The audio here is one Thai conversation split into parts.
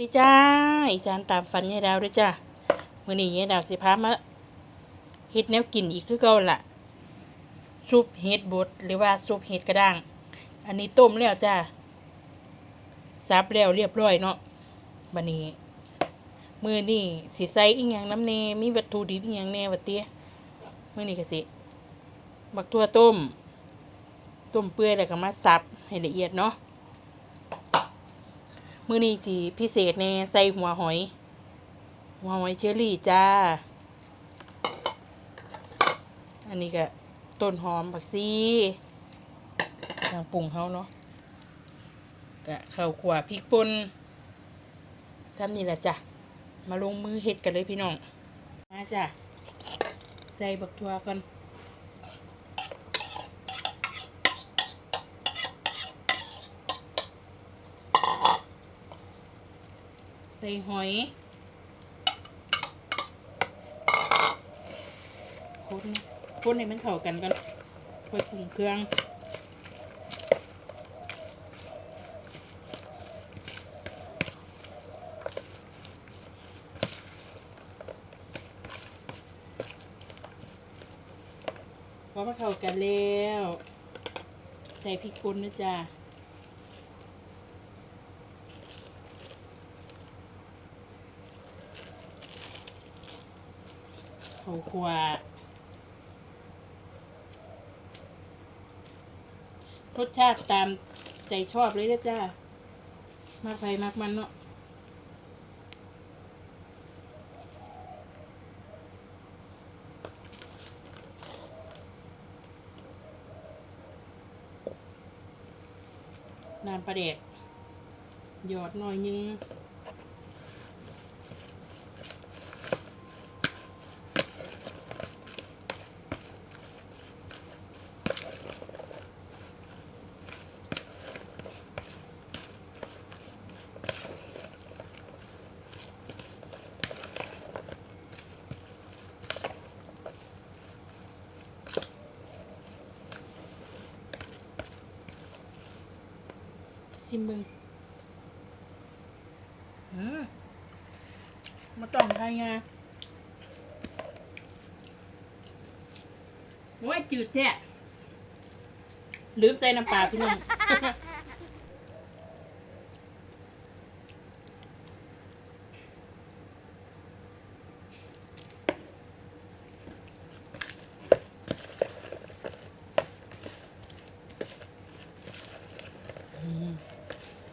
ดีจ้า อีสานตามฝันยายดาวด้วยจ้ามื้อนี้ยายดาวสิพามาเฮ็ดแนวกินอีกคือเก่าละซุปเห็ดบดหรือว่าซุปเห็ดกระด้าง อันนี้ต้มแล้วจ้าซับแล้วเรียบร้อยเนาะบัดนี้ มือนี้สิใส่อีหยังน้ำแน่มีวัตถุดิบอีหยังแน่วะเตี้ยมื้อนี้ก็สิบักทั่วต้ม ต้มเปื่อยแล้วก็มาสับให้ละเอียดเนาะ มื้อนี้สิพิเศษแน่ใส่หัวหอย หัวหอยเชอรี่จ้า อันนี้ก็ต้นหอมผักซีทางปรุงเขาเนาะกะข้าวขัวพริกป่นทำนี่แหละจ้ะ มาลงมือเฮ็ดกันเลยพี่น้อง มาจ้ะ ใส่บักทัวก่อน ใส่หอยคนคนให้มันเข้ากันก่อนค่อยปรุงเครื่องพอมันเข้ากันแล้ว ใส่พริกป่นนะจ๊ะ ข้าวคั่วรสชาติตามใจชอบเลยนะจ้ามากไปมากมันเนาะน้ำปลาเด็กหยอดหน่อยนึง ซิมมึงอืมมาต้องไทยไงโอ้ยจืดแท้ลืมใส่น้ำปลาพี่น้อง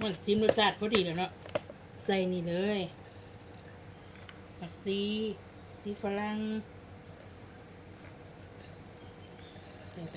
มันซิมรสชาติพอดีแล้วเนาะใส่นี่เลยผักซีซีฝรั่งลงไป